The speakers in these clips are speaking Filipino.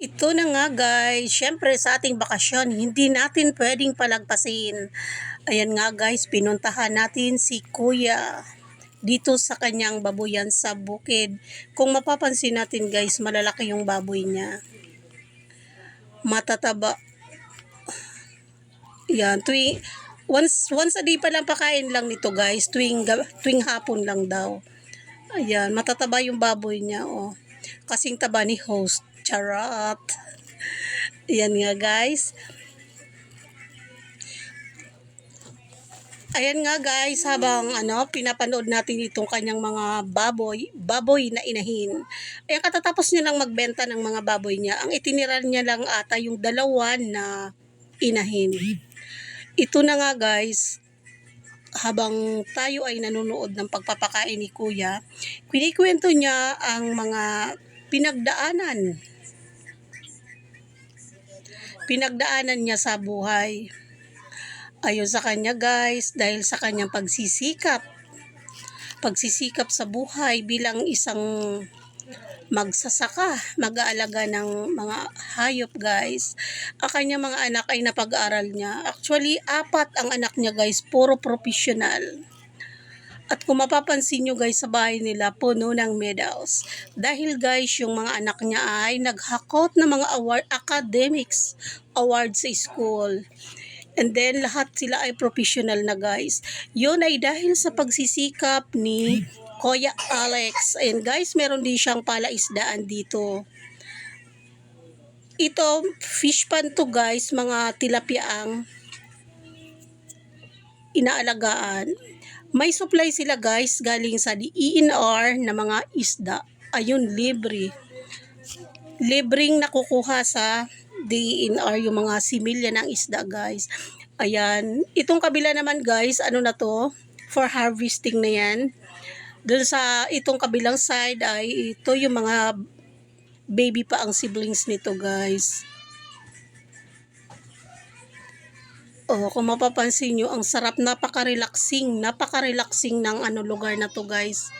Ito na nga guys, syempre sa ating bakasyon, hindi natin pwedeng palagpasin. Ayan nga guys, pinuntahan natin si Kuya dito sa kanyang babuyan sa bukid. Kung mapapansin natin guys, malalaki yung baboy niya. Matataba. Yan, tuwing, once, once a day pa lang pakain lang nito guys, tuwing, tuwing hapon lang daw. Ayan, matataba yung baboy niya, oh. Kasing taba ni host. Charot. Ayan nga, guys. Ayan nga guys, habang ano, pinapanood natin itong kanyang mga baboy, baboy na inahin. Ayan, katatapos niya lang magbenta ng mga baboy niya. Ang itiniran niya lang ata yung dalawa na inahin. Ito na nga guys, habang tayo ay nanonood ng pagpapakain ni Kuya, kinikwento niya ang mga pinagdaanan. Pinagdaanan niya sa buhay. Ayon sa kanya guys, dahil sa kanyang pagsisikap. Pagsisikap sa buhay bilang isang magsasaka, mag-aalaga ng mga hayop guys. Ang kanyang mga anak ay napag-aral niya. Actually, apat ang anak niya guys, puro professional. At kung mapapansin nyo guys sa bahay nila, puno ng medals. Dahil guys, yung mga anak niya ay naghakot ng mga award, academics awards sa school. And then lahat sila ay professional na guys. Yun ay dahil sa pagsisikap ni Kuya Alex. And guys, meron din siyang palaisdaan dito. Ito, fish pan to guys, mga tilapia ang inaalagaan. May supply sila guys galing sa DENR na mga isda. Ayun, libre. Libreng nakukuha sa DENR yung mga similya ng isda guys. Ayan. Itong kabila naman guys, ano na to? For harvesting na yan. Doon sa itong kabilang side ay ito yung mga baby pa ang siblings nito guys. Oh, kung mapapansin nyo, ang sarap, napaka-relaxing, napaka-relaxing ng ano lugar na to, guys.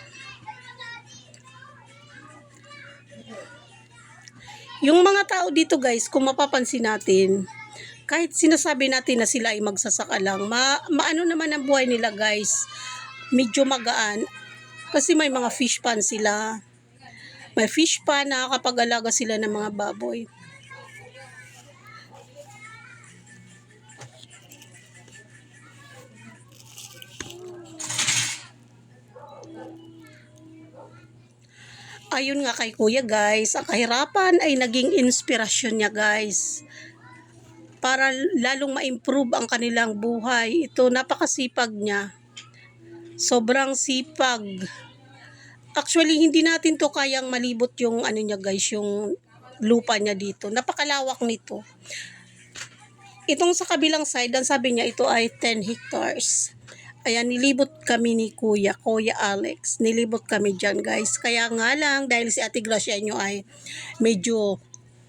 Yung mga tao dito, guys, kung mapapansin natin, kahit sinasabi natin na sila ay magsasaka lang, ma maano naman ang buhay nila, guys. Medyo magaan. Kasi may mga fish pan sila. May fish pan, nakakapag-alaga sila ng mga baboy. Ayun nga kay kuya guys, ang kahirapan ay naging inspirasyon niya guys. Para lalong ma-improve ang kanilang buhay. Ito, napakasipag niya. Sobrang sipag. Actually, hindi natin to kayang malibot yung ano niya guys, yung lupa niya dito. Napakalawak nito. Itong sa kabilang side, ang sabi niya, ito ay 10 hectares. Ayan, nilibot kami ni Kuya, Kuya Alex. Nilibot kami dyan, guys. Kaya nga lang, dahil si Ate Gracia nyo ay medyo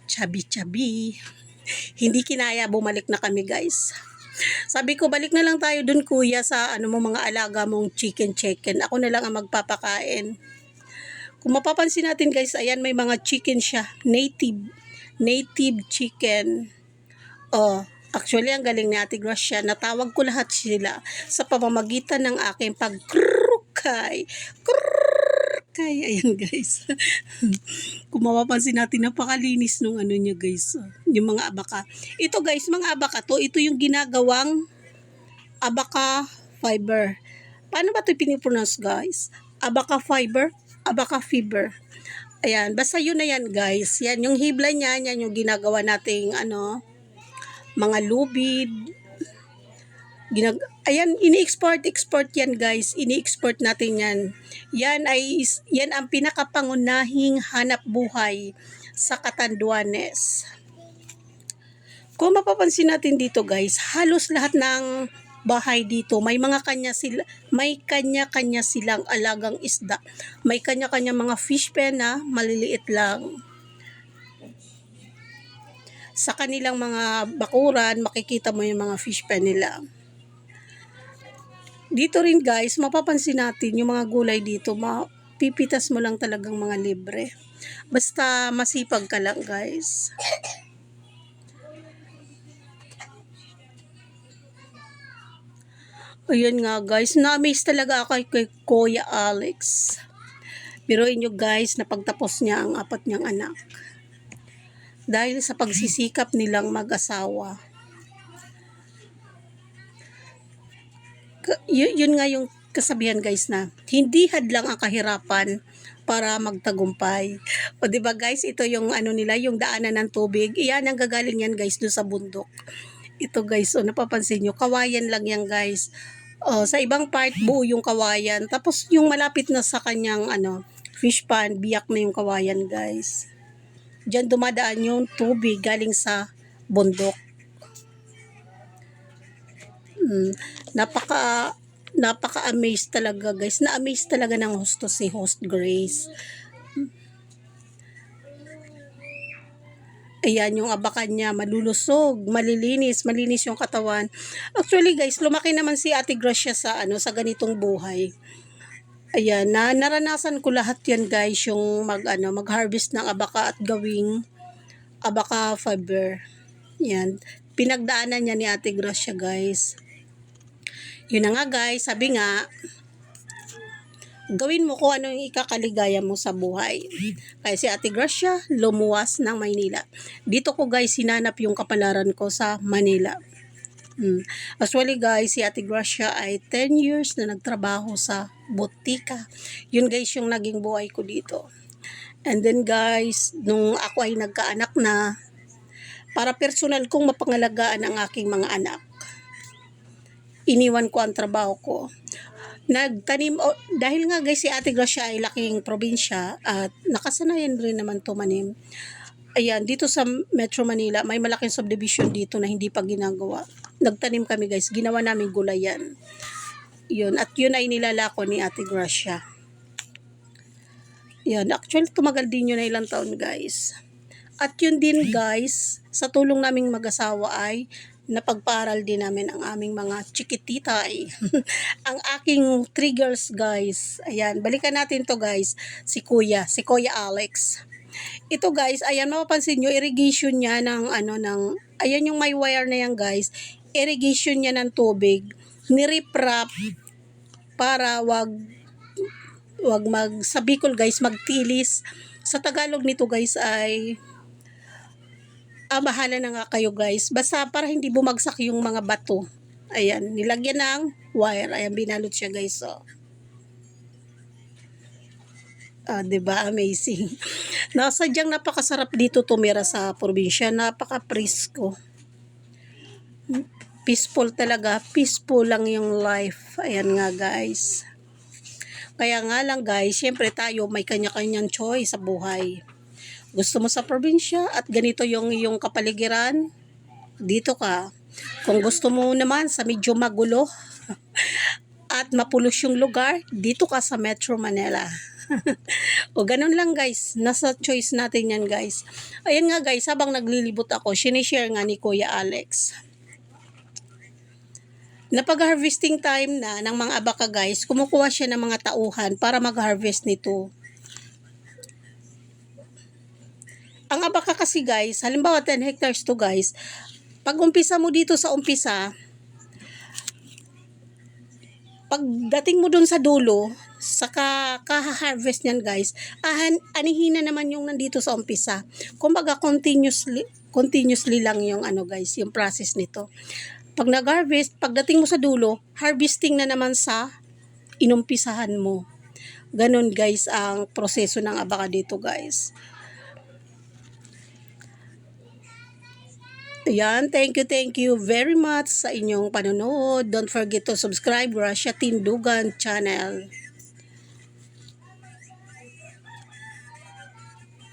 chubby-chubby. Hindi kinaya, bumalik na kami, guys. Sabi ko, balik na lang tayo dun, Kuya, sa ano mo mga alaga mong chicken-chicken. Ako na lang ang magpapakain. Kung mapapansin natin, guys, ayan, may mga chicken siya. Native. Native chicken. Oh, Actually, ang galing ni Ate Gracia, natawag ko lahat sila sa pamamagitan ng aking pagkrukay. Krukay. Ayan guys. Kung mapapansin natin, napakalinis nung ano niya guys. Yung mga abaka. Ito guys, mga abaka to, ito yung ginagawang abaka fiber. Paano ba ito pinipronounce guys? Abaka fiber? Abaka fiber. Ayan, basta yun na yan guys. Yan, yung hibla niya, yan yung ginagawa nating ano, mga lubid. Ginag Ayan, ini-export, export yan guys. Ini-export natin yan. Yan ay, yan ang pinakapangunahing hanap buhay sa Katanduanes. Kung mapapansin natin dito guys, halos lahat ng bahay dito, may mga kanya sila, may kanya-kanya silang alagang isda. May kanya-kanya mga fish pen na maliliit lang sa kanilang mga bakuran, makikita mo yung mga fish pan nila. Dito rin guys, mapapansin natin yung mga gulay dito, mapipitas mo lang talagang mga libre. Basta masipag ka lang guys. Ayun nga guys, na-amaze talaga ako kay Kuya Alex. Biruin nyo guys, napagtapos niya ang apat niyang anak. Dahil sa pagsisikap nilang mag-asawa. Ka- y- yun nga yung kasabihan guys na hindi hadlang ang kahirapan para magtagumpay. O di ba guys, ito yung ano nila, yung daanan ng tubig. Iyan ang gagaling yan guys doon sa bundok. Ito guys, o napapansin nyo, kawayan lang yan guys. O, sa ibang part, buo yung kawayan. Tapos yung malapit na sa kanyang ano, fish pond, biyak na yung kawayan guys. Diyan dumadaan yung tubig galing sa bundok. Mm, napaka napaka-amaze talaga guys. Na-amaze talaga ng host to si Host Grace. Ayan yung abakan niya, malulusog, malilinis, malinis yung katawan. Actually guys, lumaki naman si Ate Gracia sa ano sa ganitong buhay. Ayan, na naranasan ko lahat 'yan guys, yung mag ano, mag-harvest ng abaka at gawing abaka fiber. Yan. Pinagdaanan niya ni Ate Gracia guys. Yun na nga guys, sabi nga, gawin mo kung ano yung ikakaligaya mo sa buhay. Kaya si Ate Gracia, lumuwas ng Maynila. Dito ko guys, sinanap yung kapalaran ko sa Manila. Mm. Actually guys, si Ate Gracia ay 10 years na nagtrabaho sa butika. Yun guys yung naging buhay ko dito. And then guys, nung ako ay nagkaanak na, para personal kong mapangalagaan ang aking mga anak, iniwan ko ang trabaho ko. Nagtanim, o- dahil nga guys si Ate Gracia ay laking probinsya at nakasanayan rin naman tumanim. Ayan, dito sa Metro Manila, may malaking subdivision dito na hindi pa ginagawa. Nagtanim kami guys, ginawa namin gulayan. Yun, at yun ay nilalako ni Ate Gracia. Yan, actually tumagal din yun na ilang taon guys. At yun din guys, sa tulong naming mag-asawa ay napagparal din namin ang aming mga chikititay. ang aking three girls guys. Ayan, balikan natin to guys. Si Kuya, si Kuya Alex. Ito guys, ayan mapapansin nyo, irrigation niya ng ano ng, ayan yung may wire na yan guys. Irrigation niya ng tubig. Niriprap para wag wag mag sa guys magtilis. Sa Tagalog nito guys ay ah, bahala na nga kayo guys. Basta para hindi bumagsak yung mga bato. Ayan nilagyan ng wire. Ayan binalot siya guys so Ah, 'di ba? Amazing. Nasadyang napakasarap dito tumira sa probinsya. Napaka-presko. Peaceful talaga. Peaceful lang yung life. Ayan nga, guys. Kaya nga lang, guys, syempre tayo may kanya-kanyang choice sa buhay. Gusto mo sa probinsya at ganito yung yung kapaligiran, dito ka. Kung gusto mo naman sa medyo magulo at mapulus yung lugar, dito ka sa Metro Manila. o ganun lang guys, nasa choice natin yan guys. Ayan nga guys, habang naglilibot ako, sinishare nga ni Kuya Alex. Na pag-harvesting time na ng mga abaka guys, kumukuha siya ng mga tauhan para mag-harvest nito. Ang abaka kasi guys, halimbawa 10 hectares to guys, pag umpisa mo dito sa umpisa, pagdating mo dun sa dulo, saka kaha-harvest niyan guys, ahan, anihin na naman yung nandito sa umpisa. Kumbaga continuously, continuously lang yung ano guys, yung process nito. Pag nag-harvest, pagdating mo sa dulo, harvesting na naman sa inumpisahan mo. Ganon guys ang proseso ng abaka dito guys. Ayan, thank you, thank you very much sa inyong panonood. Don't forget to subscribe Russia Tindugan channel.